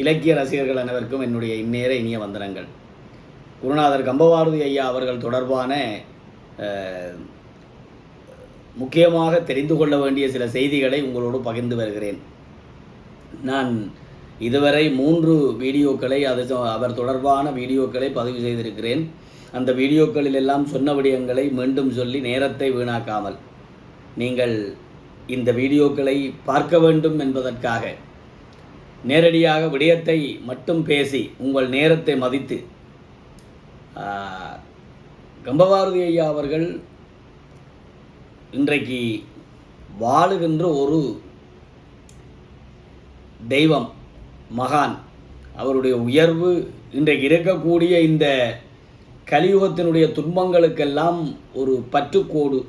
இலக்கிய ரசிகர்கள் அனைவருக்கும் என்னுடைய இந்நேர இனிய வந்தனங்கள். குருநாதர் கம்பவாரதி ஐயா அவர்கள் தொடர்பான முக்கியமாக தெரிந்து கொள்ள வேண்டிய சில செய்திகளை உங்களோடு பகிர்ந்து வருகிறேன். நான் இதுவரை மூன்று வீடியோக்களை அது அவர் தொடர்பான வீடியோக்களை பதிவு செய்திருக்கிறேன். அந்த வீடியோக்களில் எல்லாம் சொன்ன விடயங்களை மீண்டும் சொல்லி நேரத்தை வீணாக்காமல் நீங்கள் இந்த வீடியோக்களை பார்க்க வேண்டும் என்பதற்காக நேரடியாக விடயத்தை மட்டும் பேசி உங்கள் நேரத்தை மதித்து கம்பபாரதி ஐயா அவர்கள் இன்றைக்கு வாழுகின்ற ஒரு தெய்வம் மகான். அவருடைய உயர்வு இன்றைக்கு இருக்கக்கூடிய இந்த கலியுகத்தினுடைய துன்பங்களுக்கெல்லாம் ஒரு பற்றுக்கோடு.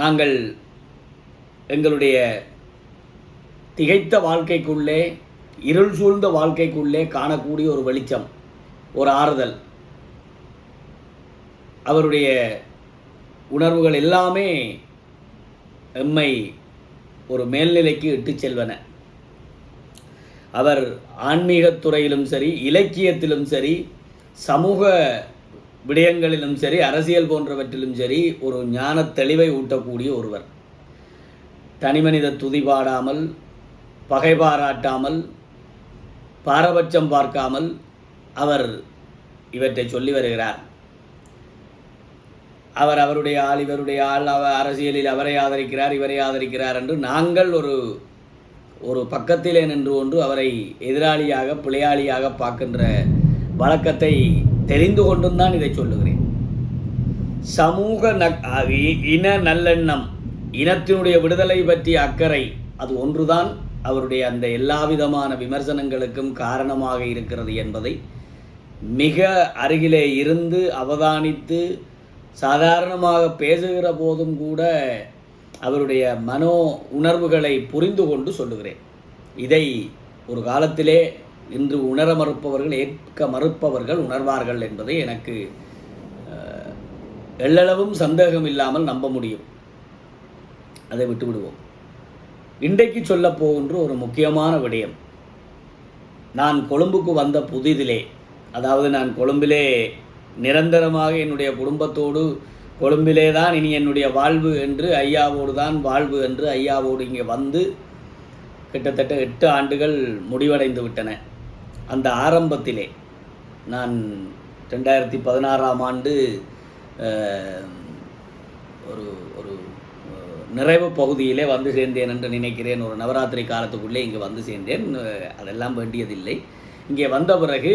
நாங்கள் எங்களுடைய திகைத்த வாழ்க்கைக்குள்ளே இருள் சூழ்ந்த வாழ்க்கைக்குள்ளே காணக்கூடிய ஒரு வெளிச்சம் ஒரு ஆறுதல். அவருடைய உணர்வுகள் எல்லாமே எம்மை ஒரு மேல்நிலைக்கு இட்டுச் செல்வன. அவர் ஆன்மீகத் துறையிலும் சரி இலக்கியத்திலும் சரி சமூக விடயங்களிலும் சரி அரசியல் போன்றவற்றிலும் சரி ஒரு ஞானத் தெளிவை ஊட்டக்கூடிய ஒருவர். தனிமனித துதி பாடாமல் பகை பாராட்டாமல் பாரபட்சம் பார்க்காமல் அவர் இவற்றை சொல்லி வருகிறார். அவர் அவருடைய ஆள் இவருடைய ஆள் அவ அரசியலில் அவரை ஆதரிக்கிறார் இவரை ஆதரிக்கிறார் என்று நாங்கள் ஒரு ஒரு பக்கத்திலே நின்று கொண்டு அவரை எதிராளியாக பிழையாளியாக பார்க்கின்ற வழக்கத்தை தெரிந்து கொண்டும் தான் இதை சொல்லுகிறேன். சமூக ந இ- இன நல்லெண்ணம் இனத்தினுடைய விடுதலை பற்றிய அக்கறை அது ஒன்றுதான். அவருடைய அந்த எல்லா விதமான விமர்சனங்களுக்கும் காரணமாக இருக்கிறது என்பதை மிக அருகிலே இருந்து அவதானித்து சாதாரணமாக பேசுகிற போதும் கூட அவருடைய மனோ உணர்வுகளை புரிந்து கொண்டு சொல்லுகிறேன். இதை ஒரு காலத்திலே இன்று உணர மறுப்பவர்கள் ஏற்க மறுப்பவர்கள் உணர்வார்கள் என்பதை எனக்கு எள்ளளவும் சந்தேகம் இல்லாமல் நம்ப முடியும். அதை விட்டு விடுவோம் இன்றைக்கு சொல்ல போகின்ற ஒரு முக்கியமான விடயம். நான் கொழும்புக்கு வந்த புதிதிலே அதாவது நான் கொழும்பிலே நிரந்தரமாக என்னுடைய குடும்பத்தோடு கொழும்பிலே தான் இனி என்னுடைய வாழ்வு என்று ஐயாவோடு தான் வாழ்வு என்று ஐயாவோடு இங்கே வந்து கிட்டத்தட்ட எட்டு ஆண்டுகள் முடிவடைந்து விட்டன. அந்த ஆரம்பத்திலே நான் ரெண்டாயிரத்தி பதினாறாம் ஆண்டு ஒரு ஒரு நிறைவு பகுதியிலே வந்து சேர்ந்தேன் என்று நினைக்கிறேன். ஒரு நவராத்திரி காலத்துக்குள்ளே இங்கே வந்து சேர்ந்தேன். அதெல்லாம் வேண்டியதில்லை. இங்கே வந்த பிறகு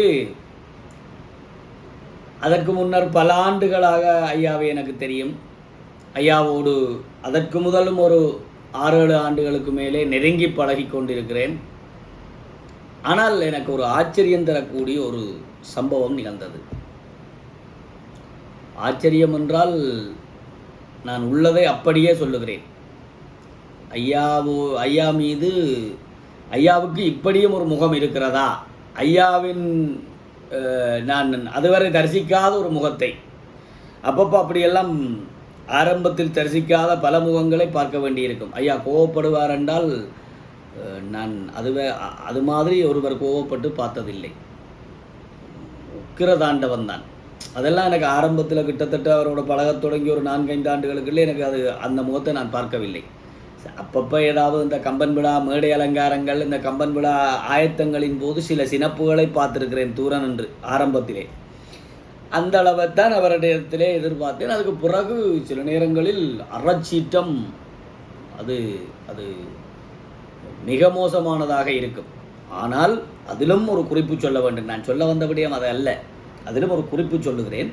அதற்கு முன்னர் பல ஆண்டுகளாக ஐயாவை எனக்கு தெரியும். ஐயாவோடு அதற்கு முதலும் ஒரு ஆறு ஏழு ஆண்டுகளுக்கு மேலே நெருங்கி பழகி கொண்டிருக்கிறேன். ஆனால் எனக்கு ஒரு ஆச்சரியம் தரக்கூடிய ஒரு சம்பவம் நிகழ்ந்தது. ஆச்சரியம் என்றால் நான் உள்ளதை அப்படியே சொல்லுகிறேன். ஐயாவோ ஐயா மீது ஐயாவுக்கு இப்படியும் ஒரு முகம் இருக்கிறதா? ஐயாவின் நான் அதுவரை தரிசிக்காத ஒரு முகத்தை. அப்பப்போ அப்படியெல்லாம் ஆரம்பத்தில் தரிசிக்காத பல முகங்களை பார்க்க வேண்டியிருக்கும். ஐயா கோவப்படுவார் என்றால் நான் அதுவே அது மாதிரி ஒருவர் கோவப்பட்டு பார்த்ததில்லை. உக்கிரதாண்டவன் தான். அதெல்லாம் எனக்கு ஆரம்பத்தில் கிட்டத்தட்ட அவரோட பழகத் தொடங்கி ஒரு நான்கைந்து ஆண்டுகளுக்குள்ளே எனக்கு அது அந்த முகத்தை நான் பார்க்கவில்லை. அப்பப்போ ஏதாவது இந்த கம்பன் விழா மேடை அலங்காரங்கள் இந்த கம்பன் விழா ஆயத்தங்களின் போது சில சினப்புகளை பார்த்துருக்கிறேன் தூரன் என்று ஆரம்பத்திலே. அந்த அளவைத்தான் அவரிடத்திலே எதிர்பார்த்தேன். அதுக்கு பிறகு சில நேரங்களில் அறச்சீட்டம் அது அது மிக மோசமானதாக இருக்கும். ஆனால் அதிலும் ஒரு குறிப்பு சொல்ல வேண்டும். நான் சொல்ல வந்தபடியும் அது அல்ல. அதிலும் ஒரு குறிப்பு சொல்லுகிறேன்.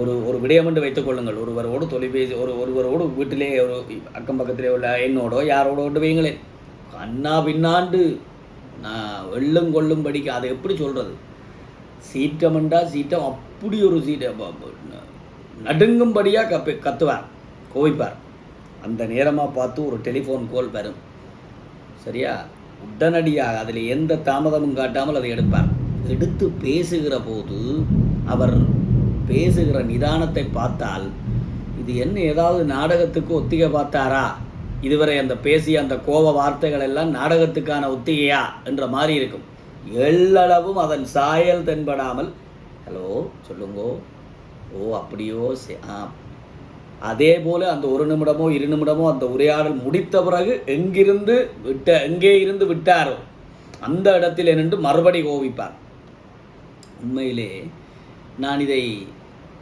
ஒரு ஒரு விடயம் என்று வைத்துக் கொள்ளுங்கள். ஒருவரோடு தொலைபேசி ஒரு ஒருவரோடு வீட்டிலே ஒரு அக்கம் பக்கத்திலே உள்ள என்னோடோ யாரோட கொண்டு வைங்களேன் கண்ணா பின்னாண்டு நான் வெள்ளும் கொள்ளும் படிக்க அதை எப்படி சொல்கிறது சீற்றமெண்டா சீற்றம். அப்படி ஒரு சீட்டம் நடுங்கும்படியாக கப்பி கத்துவார் கோவிப்பார். அந்த நேரமாக பார்த்து ஒரு டெலிஃபோன் கால் வரும். சரியா? உடனடியாக அதில் எந்த தாமதமும் காட்டாமல் அதை எடுப்பார். எடுத்து பேசுகிற போது அவர் பேசுகிற நிதானத்தை பார்த்தால் இது என்ன ஏதாவது நாடகத்துக்கு ஒத்திகை பார்த்தாரா? இதுவரை அந்த பேசிய அந்த கோப வார்த்தைகள் எல்லாம் நாடகத்துக்கான ஒத்திகையா? என்ற மாதிரி இருக்கும். எள்ளளவும் அதன் சாயல் தென்படாமல் ஹலோ சொல்லுங்கோ. ஓ அப்படியோ சே- ஆ. அதே போல அந்த ஒரு நிமிடமோ இரு நிமிடமோ அந்த உரையாடல் முடித்த பிறகு எங்கிருந்து விட்ட எங்கே இருந்து விட்டாரோ அந்த இடத்தில் நின்று மறுபடி கோவிப்பார் உண்மையிலே நான் இதை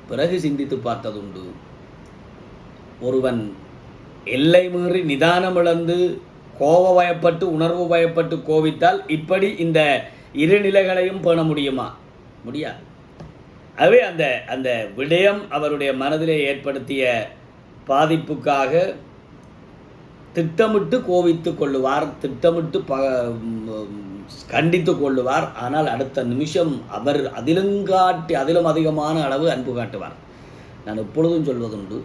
பிறகு சிந்தித்து பார்த்ததுண்டு. ஒருவன் எல்லை மீறி நிதானம் இழந்து கோப பயப்பட்டு உணர்வு பயப்பட்டு கோவித்தால் இப்படி இந்த இரு நிலைகளையும் பேண முடியுமா? முடியாது. ஆகவே அந்த அந்த விடயம் அவருடைய மனதிலே ஏற்படுத்திய பாதிப்புக்காக திட்டமிட்டு கோவித்து கொள்ளுவார் திட்டமிட்டு ப கண்டித்து கொள்ளுவார். ஆனால் அடுத்த நிமிஷம் அவர் அதிலும் காட்டி அதிலும் அதிகமான அளவு அன்பு காட்டுவார். நான் எப்பொழுதும் சொல்வதுண்டு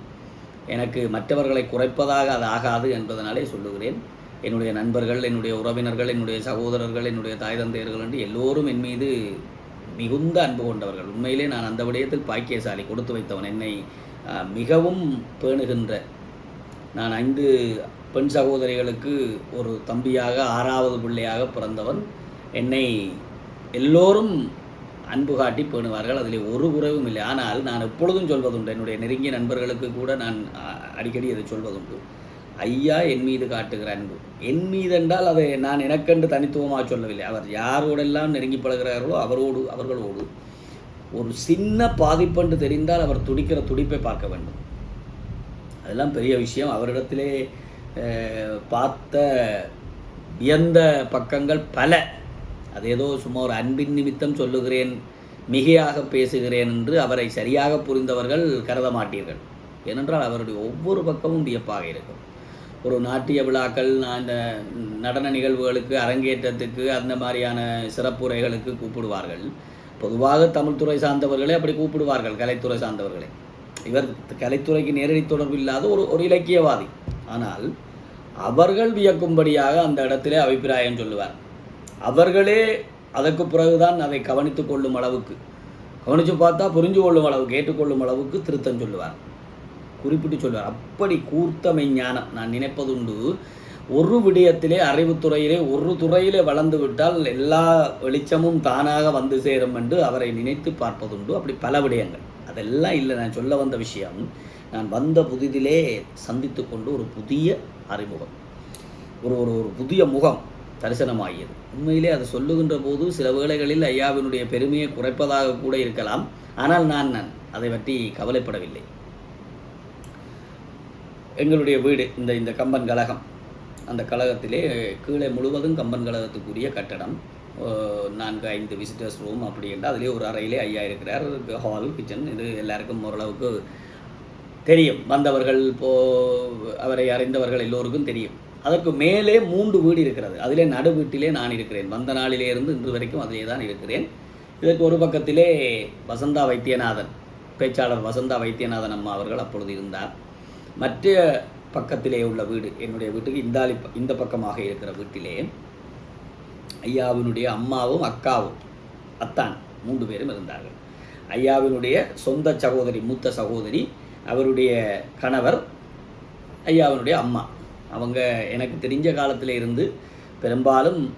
எனக்கு மற்றவர்களை குறைப்பதாக அது ஆகாது என்பதனாலே சொல்லுகிறேன். என்னுடைய நண்பர்கள் என்னுடைய உறவினர்கள் என்னுடைய சகோதரர்கள் என்னுடைய தாய் தந்தையர்கள் என்று எல்லோரும் என் மீது மிகுந்த அன்பு கொண்டவர்கள். உண்மையிலே நான் அந்த விடயத்தில் பாக்கியசாலி கொடுத்து வைத்தவன். என்னை மிகவும் பேணுகின்ற நான் ஐந்து பெண் சகோதரிகளுக்கு ஒரு தம்பியாக ஆறாவது பிள்ளையாக பிறந்தவன். என்னை எல்லோரும் அன்பு காட்டி பேணுவார்கள். அதில் ஒரு குறைவும் இல்லை. ஆனால் நான் எப்பொழுதும் சொல்வதுண்டு. என்னுடைய நெருங்கிய நண்பர்களுக்கு கூட நான் அடிக்கடி அதை சொல்வதுண்டு. ஐயா என் மீது காட்டுகிற அன்பு. என் மீது என்றால் அதை நான் எனக்கென்று தனித்துவமாக சொல்லவில்லை. அவர் யாரோடெல்லாம் நெருங்கி பழகிறார்களோ அவரோடு அவர்களோடு. ஒரு சின்ன பாதிப்பென்று தெரிந்தால் அவர் துடிக்கிற துடிப்பை பார்க்க வேண்டும். அதெல்லாம் பெரிய விஷயம். அவரிடத்திலே பார்த்த வியந்த பக்கங்கள் பல. அது ஏதோ சும்மா ஒரு அன்பின் நிமித்தம் சொல்லுகிறேன் மிகையாக பேசுகிறேன் என்று அவரை சரியாக புரிந்தவர்கள் கருத மாட்டீர்கள். ஏனென்றால் அவருடைய ஒவ்வொரு பக்கமும் வியப்பாக இருக்கும். ஒரு நாட்டிய விழாக்கள் அந்த நடன நிகழ்வுகளுக்கு அரங்கேற்றத்துக்கு அந்த மாதிரியான சிறப்புரைகளுக்கு கூப்பிடுவார்கள். பொதுவாக தமிழ்துறை சார்ந்தவர்களே அப்படி கூப்பிடுவார்கள் கலைத்துறை சார்ந்தவர்களே. இவர் கலைத்துறைக்கு நேரடி தொடர்பு இல்லாத ஒரு ஒரு இலக்கியவாதி. ஆனால் அவர்கள் வியக்கும்படியாக அந்த இடத்திலே அபிப்பிராயம் சொல்லுவார். அவர்களே அதற்கு பிறகுதான் அதை கவனித்து கொள்ளும் அளவுக்கு கவனித்து பார்த்தா புரிஞ்சு கொள்ளும் அளவுக்கு ஏற்றுக்கொள்ளும் அளவுக்கு திருத்தம் சொல்லுவார். குறிப்பிட்டு சொல்லுவார். அப்படி கூர்த்தமை ஞானம் நான் நினைப்பதுண்டு ஒரு விடயத்திலே அறிவுத்துறையிலே ஒரு துறையிலே வளர்ந்து விட்டால் எல்லா வெளிச்சமும் தானாக வந்து சேரும் என்று அவரை நினைத்து பார்ப்பதுண்டு. அப்படி பல விடயங்கள். அதெல்லாம் இல்லை. நான் சொல்ல வந்த விஷயம் நான் வந்த புதிதிலே சந்தித்து கொண்டு ஒரு புதிய அறிமுகம். ஒரு ஒரு ஒரு புதிய முகம் தரிசனமாகியது. உண்மையிலே அதை சொல்லுகின்ற போது சில வேளைகளில் ஐயாவினுடைய பெருமையை குறைப்பதாக கூட இருக்கலாம். ஆனால் நான் நான் அதை பற்றி கவலைப்படவில்லை. எங்களுடைய வீடு இந்த இந்த கம்பன் கழகம். அந்த கழகத்திலே கீழே முழுவதும் கம்பன் கழகத்துக்குரிய கட்டடம். நான்கு ஐந்து விசிட்டர்ஸ் ரூம் அப்படி என்று அதிலே ஒரு அறையிலே ஐயா இருக்கிறார். ஹால் கிச்சன் இது எல்லாருக்கும் ஓரளவுக்கு தெரியும். வந்தவர்கள் இப்போ அவரை அறிந்தவர்கள் எல்லோருக்கும் தெரியும். அதற்கு மேலே மூன்று வீடு இருக்கிறது. அதிலே நடு வீட்டிலே நான் இருக்கிறேன். வந்த நாளிலே இருந்து இன்று வரைக்கும் அதிலே தான் இருக்கிறேன். இதற்கு ஒரு பக்கத்திலே வசந்தா வைத்தியநாதன் பேச்சாளர் வசந்தா வைத்தியநாதன் அம்மா அவர்கள் அப்பொழுது இருந்தார். மற்ற பக்கத்திலே உள்ள வீடு என்னுடைய வீட்டுக்கு இந்தாலி ப- இந்த பக்கமாக இருக்கிற வீட்டிலே ஐயாவினுடைய அம்மாவும் அக்காவும். அத்தான். மூன்று பேரும் இருந்தார்கள். ஐயாவினுடைய சொந்த சகோதரி மூத்த சகோதரி அவருடைய கணவர் ஐயாவினுடைய அம்மா. அவங்க எனக்கு தெரிஞ்ச காலத்தில் இருந்து பெரும்பாலும்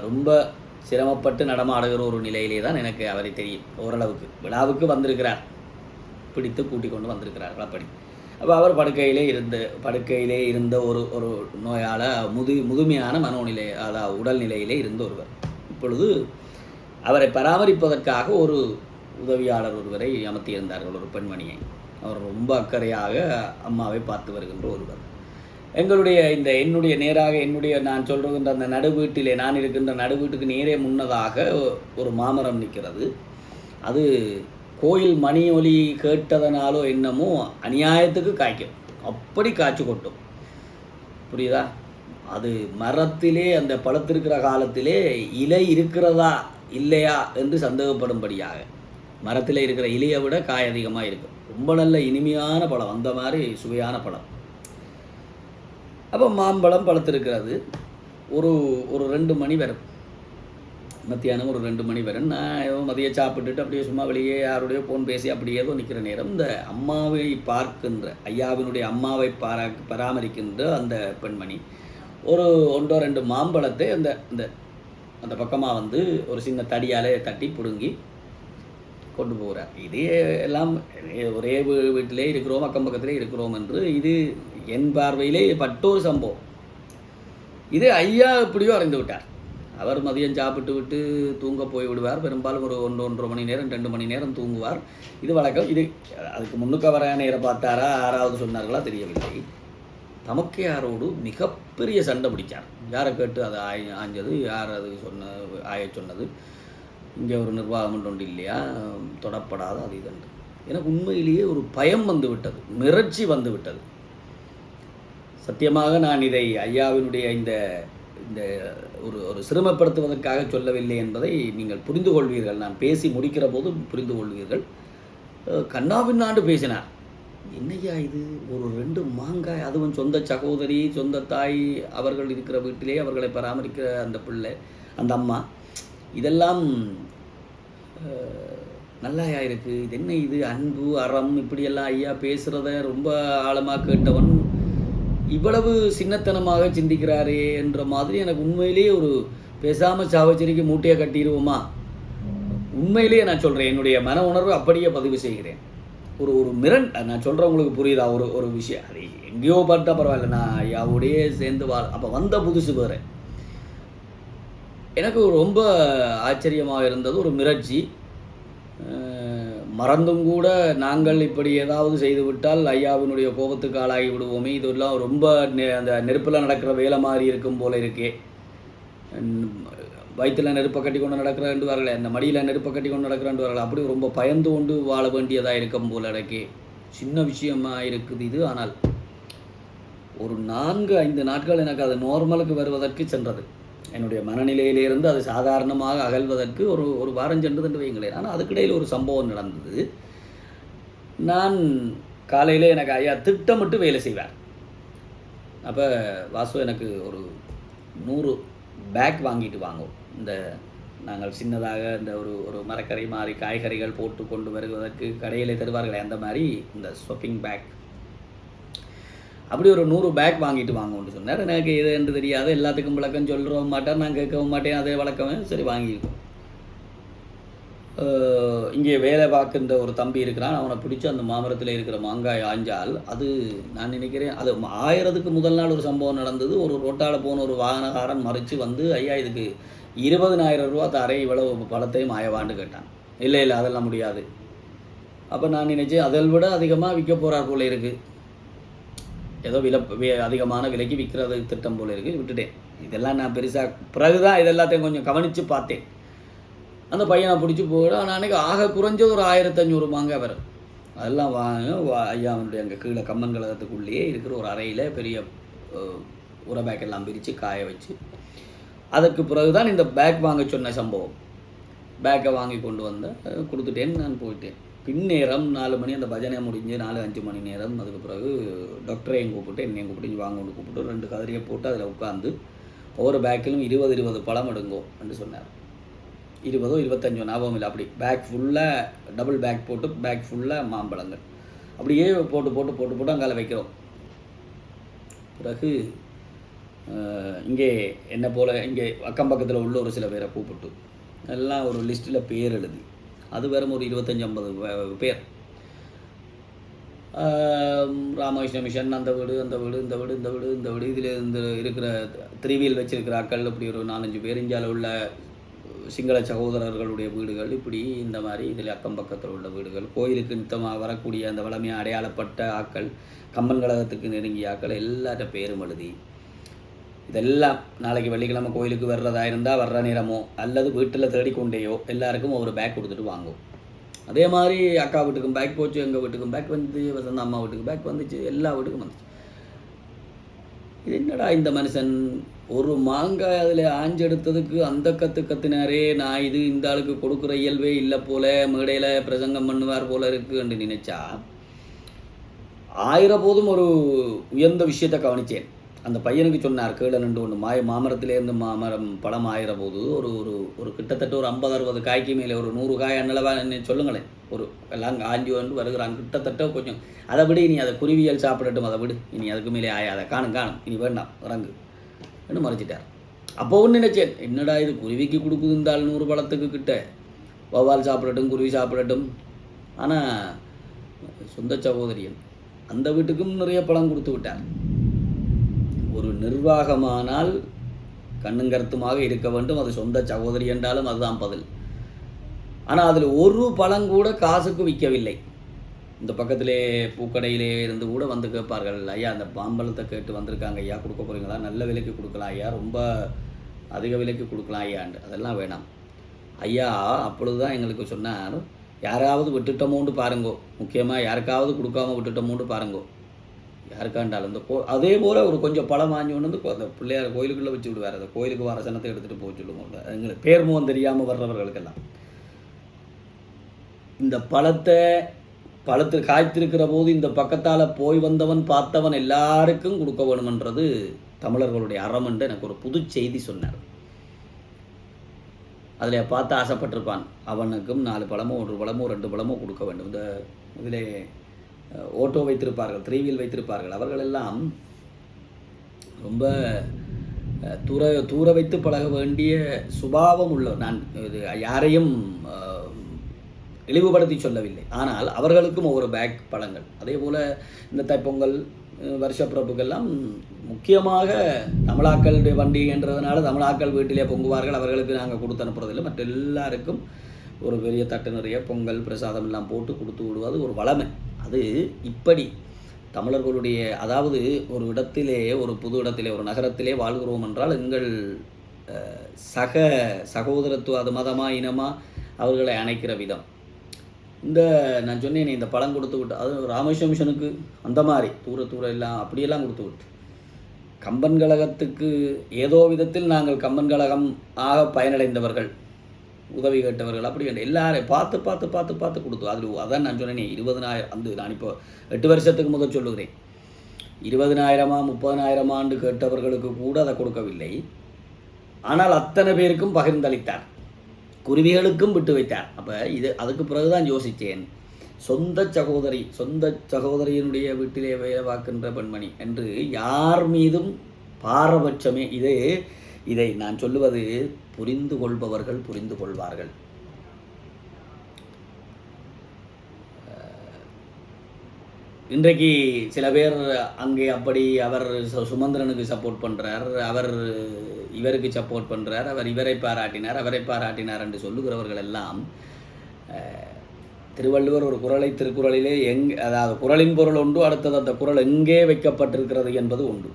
ரொம்ப சிரமப்பட்டு நடமாடுகிற ஒரு நிலையிலே தான் எனக்கு அவரை தெரியும். ஓரளவுக்கு. விழாவுக்கு வந்திருக்கிறார். பிடித்து கூட்டிக் கொண்டு வந்திருக்கிறார்கள் அப்படி. அப்போ அவர் படுக்கையிலே இருந்து படுக்கையிலே இருந்த ஒரு ஒரு நோயால் முது முதுமையான மனோநிலை அதாவது உடல்நிலையிலே இருந்த ஒருவர். இப்பொழுது அவரை பராமரிப்பதற்காக ஒரு உதவியாளர் ஒருவரை அமர்த்தியிருந்தார்கள் ஒரு பெண்மணியை. அவர் ரொம்ப அக்கறையாக அம்மாவை பார்த்து வருகின்ற ஒருவர். எங்களுடைய இந்த என்னுடைய நேராக என்னுடைய நான் சொல்கின்ற அந்த நடு வீட்டிலே நான் இருக்கின்ற நடு வீட்டுக்கு நேரே முன்னதாக ஒரு மாமரம் நிற்கிறது. அது கோயில் மணி ஒலி கேட்டதனாலோ என்னமோ அநியாயத்துக்கு காய்க்கும். அப்படி காய்ச்சி கொட்டும். புரியுதா? அது மரத்திலே அந்த பழத்திருக்கிற காலத்திலே இலை இருக்கிறதா இல்லையா என்று சந்தேகப்படும்படியாக. மரத்தில் இருக்கிற இலையை விட காய் அதிகமாக இருக்கும். ரொம்ப நல்ல இனிமையான பழம். அந்த மாதிரி சுவையான பழம். அப்போ மாம்பழம் பழுத்திருக்கிறது. ஒரு ஒரு ரெண்டு மணி வரும். மத்தியானம் ஒரு ரெண்டு மணி வரை நான் ஏதோ மதியம் சாப்பிட்டுட்டு அப்படியே சும்மா வெளியே யாருடைய ஃபோன் பேசி அப்படியே ஏதோ நிற்கிற நேரம் இந்த அம்மாவை பார்க்கின்ற ஐயாவினுடைய அம்மாவை பாரா பராமரிக்கின்ற அந்த பெண்மணி ஒரு ஒன்றோ ரெண்டு மாம்பழத்தை அந்த அந்த அந்த பக்கமாக வந்து ஒரு சின்ன தடியாலே தட்டி பிடுங்கி கொண்டு போகிறார் இதே எல்லாம் ஒரே வீட்டிலே இருக்கிறோம் அக்கம் பக்கத்திலே இருக்கிறோம் என்று இது என் பார்வையிலே பட்டோர் சம்பவம். இது ஐயா எப்படியோ அறிந்து விட்டார். அவர் மதியம் சாப்பிட்டு விட்டு தூங்க போய் விடுவார். பெரும்பாலும் ஒரு ஒன்று ஒன்றரை மணி நேரம் ரெண்டு மணி நேரம் தூங்குவார். இது வழக்கம். இது அதுக்கு முன்னுக்கு வர நேரம் பார்த்தாரா ஆறாவது சொன்னார்களா தெரியவில்லை. தமக்கையாரோடு மிகப்பெரிய சண்டை பிடிச்சார். யாரை கேட்டு அது ஆய் ஆஞ்சது யார் அது சொன்ன ஆய சொன்னது? இங்கே ஒரு நிர்வாகம் ஒன்று இல்லையா? தொடப்படாத அது இதுண்டு எனக்கு உண்மையிலேயே ஒரு பயம் வந்து விட்டது. மிரட்சி வந்து விட்டது. சத்தியமாக நான் இதை ஐயாவினுடைய இந்த இந்த ஒரு ஒரு சிரமப்படுத்துவதற்காக சொல்லவில்லை என்பதை நீங்கள் புரிந்து கொள்வீர்கள். நான் பேசி முடிக்கிற போது புரிந்து கொள்வீர்கள். கண்ணாவின் ஆண்டு பேசினார். என்னய்யா இது? ஒரு ரெண்டு மாங்காய் அதுவும் சொந்த சகோதரி சொந்த தாய் அவர்கள் இருக்கிற வீட்டிலே அவர்களை பராமரிக்கிற அந்த பிள்ளை அந்த அம்மா இதெல்லாம் நல்லாயா இருக்குது இது என்ன இது? அன்பு அறம் இப்படியெல்லாம் ஐயா பேசுகிறத ரொம்ப ஆழமாக கேட்டவன் இவ்வளவு சின்னத்தனமாக சிந்திக்கிறாரே என்ற மாதிரி எனக்கு உண்மையிலேயே ஒரு பேசாமல் சாவச்சேரிக்கு மூட்டையை கட்டிடுவோமா? உண்மையிலேயே நான் சொல்கிறேன் என்னுடைய மன உணர்வு அப்படியே பதிவு செய்கிறேன். ஒரு ஒரு மிரண் நான் சொல்கிறேன் உங்களுக்கு புரியுதா? ஒரு ஒரு விஷயம். அது எங்கேயோ பார்த்தா பரவாயில்ல நான் ஐயாவோடையே சேர்ந்து வா அப்போ வந்த புதுசு வேறு. எனக்கு ரொம்ப ஆச்சரியமாக இருந்தது ஒரு மிரட்சி. மறந்தும் கூட நாங்கள் இப்படி ஏதாவது செய்து விட்டால் ஐயாவினுடைய கோபத்துக்கு ஆளாகி விடுவோமே. இதெல்லாம் ரொம்ப நெ- அந்த நெருப்பில் நடக்கிற வேலை மாதிரி இருக்கும் போல இருக்கே. வயிற்றில் நெருப்பை கட்டி கொண்டு நடக்கிறேன்டுவார்களே அந்த மடியில் நெருப்பை கட்டி கொண்டு நடக்கிறேன்டுவார்கள் அப்படி ரொம்ப பயந்து கொண்டு வாழ வேண்டியதாக இருக்கும் போல இருக்கே. சின்ன விஷயமா இருக்குது இது. ஆனால் ஒரு நான்கு ஐந்து நாட்கள் எனக்கு அது நார்மலுக்கு வருவதற்கு சென்றது. என்னுடைய மனநிலையிலிருந்து அது சாதாரணமாக அகழ்வதற்கு ஒரு ஒரு வாரம் சென்றது என்று வைங்களேன் ஆனால் அதுக்கிடையில் ஒரு சம்பவம் நடந்தது. நான் காலையில் எனக்கு ஐயா திட்டமிட்டு வேலை செய்வார். அப்போ வாசு எனக்கு ஒரு நூறு பேக் வாங்கிட்டு வாங்குவோம் இந்த நாங்கள் சின்னதாக இந்த ஒரு ஒரு மரக்கறி மாதிரி காய்கறிகள் போட்டு கொண்டு வருவதற்கு கடையிலே தருவார்களே அந்த மாதிரி இந்த ஷொப்பிங் பேக் அப்படி ஒரு நூறு பேக் வாங்கிட்டு வாங்கன்னு சொன்னார். எனக்கு இது என்று தெரியாது. எல்லாத்துக்கும் விளக்கம் சொல்லவும் மாட்டேன் நான் கேட்கவும் மாட்டேன். அதே வழக்கமே சரி வாங்கியிருக்கோம். இங்கே வேலை பார்க்கின்ற ஒரு தம்பி இருக்கிறான். அவனை பிடிச்சி அந்த மாமரத்தில் இருக்கிற மாங்காய் ஆஞ்சால் அது நான் நினைக்கிறேன் அது ஆயிரத்துக்கு முதல் நாள் ஒரு சம்பவம் நடந்தது. ஒரு ரோட்டால் போன ஒரு வாகனக்காரன் மறைச்சு வந்து ஐயா இதுக்கு இருபதனாயிரம் ரூபா தரை இவ்வளவு பழத்தையும் ஆயவான்னு கேட்டான். இல்லை இல்லை அதெல்லாம் முடியாது. அப்போ நான் நினைச்சேன் அதை விட அதிகமாக விற்க போகிறார் போல இருக்குது ஏதோ விலை அதிகமான விலைக்கு விற்கிறது திட்டம் போல இருக்குது விட்டுட்டேன். இதெல்லாம் நான் பெருசாக பிறகுதான் இதெல்லாத்தையும் கொஞ்சம் கவனித்து பார்த்தேன். அந்த பையனை பிடிச்சி போயிட நான் அன்றைக்கி ஆக குறைஞ்சது ஒரு ஆயிரத்தஞ்சூறு மாங்க வரும் அதெல்லாம் வாங்க ஐயா அவனுடைய அங்கே கீழே கம்மன் கழகத்துக்குள்ளேயே இருக்கிற ஒரு அறையில் பெரிய உரை உர பிரித்து காய வச்சு அதற்கு பிறகுதான் இந்த பேக் வாங்க சொன்ன சம்பவம். பேக்கை வாங்கி கொண்டு வந்தேன் கொடுத்துட்டேன்னு நான் போயிட்டேன். பின்னேரம் நாலு மணி அந்த பஜனை முடிஞ்சு நாலு அஞ்சு மணி நேரம் அதுக்கு பிறகு டாக்டரையும் கூப்பிட்டு என்னையும் கூப்பிட்டு வாங்க கூப்பிட்டு ரெண்டு கதிரியை போட்டு அதில் உட்காந்து ஒவ்வொரு பேக்கிலும் இருபது இருபது பழம் எடுங்கோ என்று சொன்னார். இருபதோ இருபத்தஞ்சோ ஞாபகம் இல்லை. அப்படி பேக் ஃபுல்லாக டபுள் பேக் போட்டு பேக் ஃபுல்லாக மாம்பழங்கள். அப்படியே போட்டு போட்டு போட்டு போட்டு அங்கால வைக்கிறோம். பிறகு இங்கே என்ன போல் இங்கே அக்கம் பக்கத்தில் உள்ள ஒரு சில பேரை கூப்பிட்டு எல்லாம் ஒரு லிஸ்ட்டில் பேர் எழுதி. அது வெறும் ஒரு இருபத்தஞ்சி ஐம்பது பே- பேர். ராமகிருஷ்ண மிஷன் அந்த வீடு அந்த வீடு இந்த வீடு இந்த வீடு இந்த வீடு. இதில் இந்த இருக்கிற திருவியல் வச்சிருக்கிற ஆட்கள் இப்படி ஒரு நாலஞ்சு பேர். இந்தியாவில் உள்ள சிங்கள சகோதரர்களுடைய வீடுகள் இப்படி இந்த மாதிரி இதில் அக்கம் பக்கத்தில் உள்ள வீடுகள். கோயிலுக்கு நித்தமாக வரக்கூடிய அந்த வளமையாக அடையாளப்பட்ட ஆட்கள் கம்பன் கழகத்துக்கு நெருங்கிய ஆட்கள் எல்லாத்த பேரும் எழுதி இதெல்லாம் நாளைக்கு வெள்ளிக்கிழமை கோயிலுக்கு வர்றதா இருந்தால் வர்ற நேரமோ அல்லது வீட்டில் தேடிக்கொண்டேயோ எல்லாருக்கும் ஒரு பேக் கொடுத்துட்டு வாங்கும் அதே மாதிரி அக்கா வீட்டுக்கும் பேக் போச்சு எங்கள் வீட்டுக்கும் பேக் வந்துச்சு வசந்த அம்மா வீட்டுக்கு பேக் வந்துச்சு எல்லா வீட்டுக்கும் வந்துச்சு இது என்னடா இந்த மனுஷன் ஒரு மாங்காய் அதில் ஆஞ்செடுத்ததுக்கு அந்த கற்று கத்துனாரே நான் இது இந்த ஆளுக்கு கொடுக்குற இயல்பே இல்லை போல மேடையில் பிரசங்கம் பண்ணுவார் போல இருக்குன்னு நினைச்சா ஆயிரம் போதும் ஒரு உயர்ந்த விஷயத்தை கவனித்தேன் அந்த பையனுக்கு சொன்னார் கீழே நின்று ஒன்று மாய மாமரத்திலேருந்து மாமரம் பழம் ஆயிர போது ஒரு ஒரு ஒரு கிட்டத்தட்ட ஒரு ஐம்பது அறுபது காய்க்கு மேலே ஒரு நூறு காய் அன்னளவா சொல்லுங்களேன். ஒரு எல்லாம் காஞ்சி வந்து வருகிறான். கிட்டத்தட்ட கொஞ்சம் அதை விட இனி அதை குருவியல் சாப்பிடட்டும் அதை விடு. இனி அதுக்கு மேலே ஆயா அதை காணும் காணும். இனி வேண்டாம் இறங்கு. என்று மறைச்சிட்டார் அப்போவும் நினைச்சேன் என்னடா இது குருவிக்கு கொடுக்குதுந்தால் நூறு பழத்துக்கு கிட்ட. வௌவால் சாப்பிடட்டும் குருவி சாப்பிடட்டும். ஆனால் சொந்த சகோதரியன் அந்த வீட்டுக்கும் நிறைய பழம் கொடுத்து விட்டார். நிர்வாகமானால் கண்ணும் கருத்துமாக இருக்க வேண்டும். அது சொந்த சகோதரி என்றாலும் அதுதான் பதில். ஆனால் அதில் ஒரு பழம் கூட காசுக்கு விற்கவில்லை. இந்த பக்கத்திலே பூக்கடையிலே இருந்து கூட வந்து கேட்பார்கள் ஐயா அந்த பாம்பழத்தை கேட்டு வந்திருக்காங்க. ஐயா கொடுக்க போகிறீங்களா நல்ல விலைக்கு கொடுக்கலாம். ஐயா ரொம்ப அதிக விலைக்கு கொடுக்கலாம். ஐயாண்டு அதெல்லாம் வேணாம். ஐயா அப்பொழுது தான் எங்களுக்கு சொன்னார் யாராவது விட்டுட்டோமோண்டு பாருங்கோ. முக்கியமாக யாருக்காவது கொடுக்காம விட்டுட்டோமோண்டு பாருங்கோ. யாருக்காண்டாலும் இந்த கோ அதே போல் ஒரு கொஞ்சம் பழம் வாங்கி கொண்டு வந்து அந்த பிள்ளையார் கோயிலுக்குள்ளே வச்சு விடுவார். அந்த கோயிலுக்கு வர சனத்தை எடுத்துகிட்டு போக சொல்லுவாங்க எங்களுக்கு பேர் முகம் தெரியாமல் வர்றவர்களுக்கெல்லாம். இந்த பழத்தை பழத்து காய்த்திருக்கிற போது இந்த பக்கத்தால் போய் வந்தவன் பார்த்தவன் எல்லாருக்கும் கொடுக்க வேணுமென்றது தமிழர்களுடைய அறம் என்று எனக்கு ஒரு புது செய்தி சொன்னார். அதில் பார்த்து ஆசைப்பட்டிருப்பான். அவனுக்கும் நாலு பழமோ ஒரு பழமோ ரெண்டு பழமோ கொடுக்க வேண்டும். இந்த இதிலே ஓட்டோ வைத்திருப்பார்கள் த்ரீ வீல் வைத்திருப்பார்கள். அவர்களெல்லாம் ரொம்ப தூர தூர வைத்து பழக வேண்டிய சுபாவம் உள்ள நான் இது யாரையும் இழிவுபடுத்தி சொல்லவில்லை. ஆனால் அவர்களுக்கும் ஒவ்வொரு பேக் பழங்கள். அதே போல் இந்த தைப்பொங்கல் வருஷப்பிறப்புக்கெல்லாம் முக்கியமாக தமிழாக்களுடைய பண்டிகைன்றதுனால தமிழாக்கள் வீட்டிலே பொங்குவார்கள். அவர்களுக்கு நாங்கள் கொடுத்து அனுப்புறதில்லை. மற்ற எல்லாருக்கும் ஒரு பெரிய தட்டு நிறைய பொங்கல் பிரசாதம் எல்லாம் போட்டு கொடுத்து விடுவது ஒரு வளமை. அது இப்படி தமிழர்களுடைய அதாவது ஒரு இடத்திலே ஒரு புது இடத்திலே ஒரு நகரத்திலே வாழ்கிறோம் என்றால் எங்கள் சக சகோதரத்துவ அது மதமாக இனமாக அவர்களை அணைக்கிற விதம். இந்த நான் சொன்னேனே இந்த பழம் கொடுத்து விட்டு அது ராமேஸ்வர மிஷனுக்கு அந்த மாதிரி தூர தூர எல்லாம் அப்படியெல்லாம் கொடுத்து விட்டு. கம்பன் கழகத்துக்கு ஏதோ விதத்தில் நாங்கள் கம்பன் கழகம் ஆக பயனடைந்தவர்கள். உதவி கேட்டவர்கள் அப்படி என்று எல்லாரையும் பார்த்து பார்த்து பார்த்து பார்த்து கொடுத்து அதில் அதான் நான் சொன்னேனே இருபதனாயிரம் அந்த நான் இப்போ எட்டு வருஷத்துக்கு முதல் சொல்லுகிறேன். இருபதனாயிரமா முப்பதனாயிரம் ஆண்டு கேட்டவர்களுக்கு கூட அதை கொடுக்கவில்லை. ஆனால் அத்தனை பேருக்கும் பகிர்ந்தளித்தார். குருவிகளுக்கும் விட்டு வைத்தார். அப்போ இது அதுக்கு பிறகுதான் யோசித்தேன். சொந்த சகோதரி சொந்த சகோதரியினுடைய வீட்டிலே வேலை பார்க்கின்ற பெண்மணி என்று யார் மீதும் பாரபட்சமே இது இதை நான் சொல்லுவது புரிந்து கொள்பவர்கள் புரிந்து கொள்வார்கள் இன்றைக்கு சில பேர் அங்கே அப்படி அவர் சு- சுமந்திரனுக்கு சப்போர்ட் பண்ணுறார் அவர் இவருக்கு சப்போர்ட் பண்ணுறார் அவர் இவரை பாராட்டினார் அவரை பாராட்டினார் என்று சொல்லுகிறவர்கள் எல்லாம் திருவள்ளுவர் ஒரு குறளை திருக்குறளிலே எங் அதாவது குரலின் பொருள் உண்டு அடுத்தது அந்த குறள் எங்கே வைக்கப்பட்டிருக்கிறது என்பது உண்டு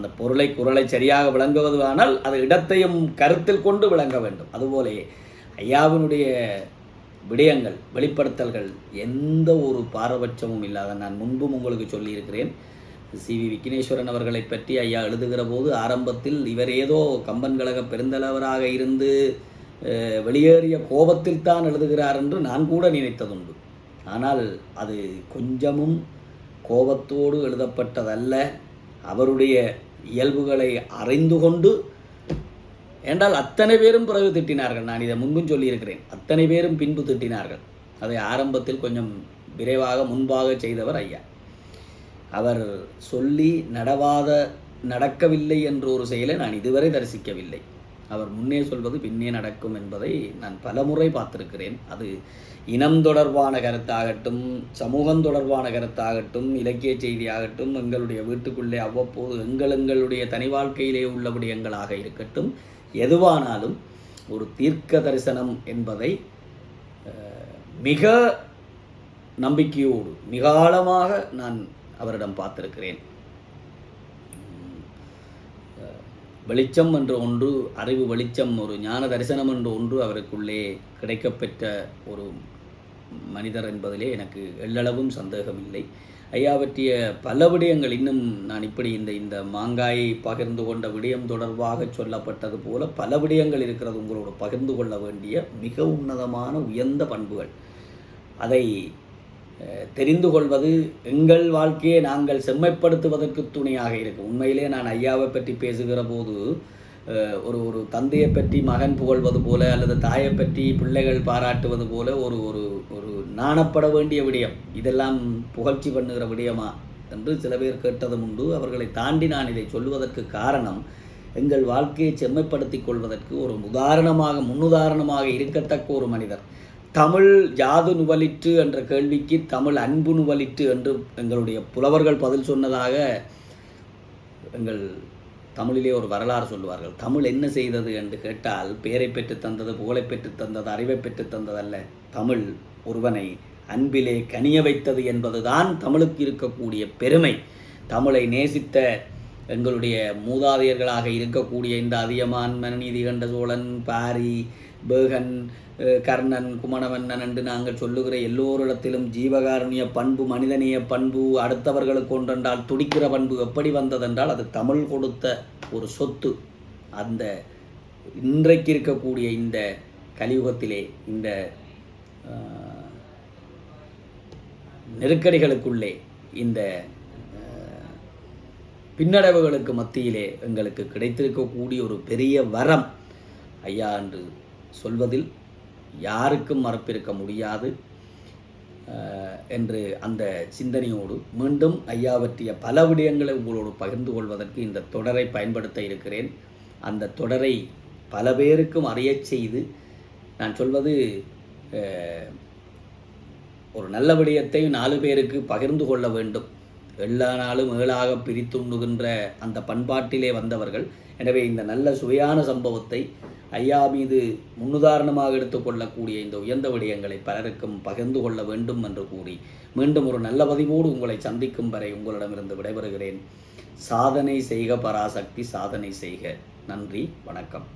அந்த பொருளை குரலை சரியாக விளங்குவதுவானால் அது இடத்தையும் கருத்தில் கொண்டு விளங்க வேண்டும். அதுபோலே ஐயாவினுடைய விடயங்கள் வெளிப்படுத்தல்கள் எந்த ஒரு பாரபட்சமும் இல்லாத நான் முன்பும் உங்களுக்கு சொல்லியிருக்கிறேன். சி வி விக்னேஸ்வரன் அவர்களை பற்றி ஐயா எழுதுகிற போது ஆரம்பத்தில் இவர் ஏதோ கம்பன் கழக பெருந்தலைவராக இருந்து வெளியேறிய கோபத்தில் தான் எழுதுகிறார் என்று நான் கூட நினைத்ததுண்டு. ஆனால் அது கொஞ்சமும் கோபத்தோடு எழுதப்பட்டதல்ல. அவருடைய இயல்புகளை அறிந்து கொண்டு என்றால் அத்தனை பேரும் பிறகு திட்டினார்கள். நான் இதை முன்பும் சொல்லியிருக்கிறேன். அத்தனை பேரும் பின்பு திட்டினார்கள். அதை ஆரம்பத்தில் கொஞ்சம் விரைவாக முன்பாக செய்தவர் ஐயா. அவர் சொல்லி நடவாத நடக்கவில்லை என்ற ஒரு செயலை நான் இதுவரை தரிசிக்கவில்லை. அவர் முன்னே சொல்வது பின்னே நடக்கும் என்பதை நான் பலமுறை பார்த்திருக்கிறேன். அது இனம் தொடர்பான கருத்தாகட்டும் சமூகம் தொடர்பான கருத்தாகட்டும் இலக்கிய செய்தியாகட்டும் எங்களுடைய வீட்டுக்குள்ளே அவ்வப்போது எங்கள் எங்களுடைய தனி வாழ்க்கையிலே உள்ள விடயங்களாக இருக்கட்டும் எதுவானாலும் ஒரு தீர்க்க தரிசனம் என்பதை மிக நம்பிக்கையோடு மிக ஆழமாக நான் அவரிடம் பார்த்திருக்கிறேன். வெளிச்சம் என்ற ஒன்று அறிவு வெளிச்சம் ஒரு ஞான தரிசனம் என்ற ஒன்று அவருக்குள்ளே கிடைக்கப்பெற்ற ஒரு மனிதர் என்பதிலே எனக்கு எள்ளளவும் சந்தேகமில்லை. ஐயா பற்றிய பல விடயங்கள் இன்னும் நான் இப்படி இந்த இந்த மாங்காயை பகிர்ந்து கொண்ட விடயம் தொடர்பாக சொல்லப்பட்டது போல பல விடயங்கள் இருக்கிறது உங்களோடு பகிர்ந்து கொள்ள வேண்டிய மிக உன்னதமான உயர்ந்த பண்புகள். அதை தெரிந்து கொள்வது எங்கள் வாழ்க்கையை நாங்கள் செம்மைப்படுத்துவதற்கு துணையாக இருக்கும். உண்மையிலே நான் ஐயாவை பற்றி பேசுகிற போது ஒரு ஒரு தந்தையை பற்றி மகன் புகழ்வது போல அல்லது தாயை பற்றி பிள்ளைகள் பாராட்டுவது போல ஒரு ஒரு ஒரு நாணப்பட வேண்டிய விடயம். இதெல்லாம் புகழ்ச்சி பண்ணுகிற விடயமா என்று சில பேர் கேட்டதும் உண்டு. அவர்களை தாண்டி நான் இதை சொல்லுவதற்கு காரணம் எங்கள் வாழ்க்கையை செம்மைப்படுத்திக் கொள்வதற்கு ஒரு உதாரணமாக முன்னுதாரணமாக இருக்கத்தக்க ஒரு மனிதர். தமிழ் யாது நுவலிற்று என்ற கேள்விக்கு தமிழ் அன்பு நுவலிற்று என்று எங்களுடைய புலவர்கள் பதில் சொன்னதாக எங்கள் தமிழிலே ஒரு வரலாறு சொல்லுவார்கள். தமிழ் என்ன செய்தது என்று கேட்டால் பெயரை பெற்று தந்தது புகழை பெற்று தந்தது அறிவை பெற்று தந்ததல்ல. தமிழ் ஒருவனை அன்பிலே கனிய வைத்தது என்பதுதான் தமிழுக்கு இருக்கக்கூடிய பெருமை. தமிழை நேசித்த எங்களுடைய மூதாதையர்களாக இருக்கக்கூடிய இந்த அதியமான் மனநீதி கண்ட சோழன் பாரி பேகன் கர்ணன் குமணவண்ணன் என்று நாங்கள் சொல்லுகிற எல்லோரிடத்திலும் ஜீவகாருண்ய பண்பு மனிதநேய பண்பு அடுத்தவர்களுக்கு ஒன்றென்றால் துடிக்கிற பண்பு எப்படி வந்ததென்றால் அது தமிழ் கொடுத்த ஒரு சொத்து. அந்த இன்றைக்கு இருக்கக்கூடிய இந்த கலியுகத்திலே இந்த நெருக்கடிகளுக்குள்ளே இந்த பின்னடைவுகளுக்கு மத்தியிலே எங்களுக்கு கிடைத்திருக்கக்கூடிய ஒரு பெரிய வரம் ஐயா என்று சொல்வதில் யாருக்கும் மறப்பிருக்க முடியாது என்று அந்த சிந்தனையோடு மீண்டும் ஐயா பற்றிய பல விடயங்களை உங்களோடு பகிர்ந்து கொள்வதற்கு இந்த தொடரை பயன்படுத்த இருக்கிறேன். அந்த தொடரை பல பேருக்கும் அறியச் செய்து நான் சொல்வது ஒரு நல்ல விடயத்தை நாலு பேருக்கு பகிர்ந்து கொள்ள வேண்டும். எல்லா நாளும் ஏழாக பிரித்துண்ணுகின்ற அந்த பண்பாட்டிலே வந்தவர்கள். எனவே இந்த நல்ல சுவையான சம்பவத்தை ஐயா மீது முன்னுதாரணமாக எடுத்துக்கொள்ளக்கூடிய இந்த உயர்ந்த விடயங்களை பலருக்கும் பகிர்ந்து கொள்ள வேண்டும் என்று கூறி மீண்டும் ஒரு நல்ல பதிவோடு உங்களை சந்திக்கும் வரை உங்களிடமிருந்து விடைபெறுகிறேன். சாதனை செய்க பராசக்தி சாதனை செய்க. நன்றி வணக்கம்.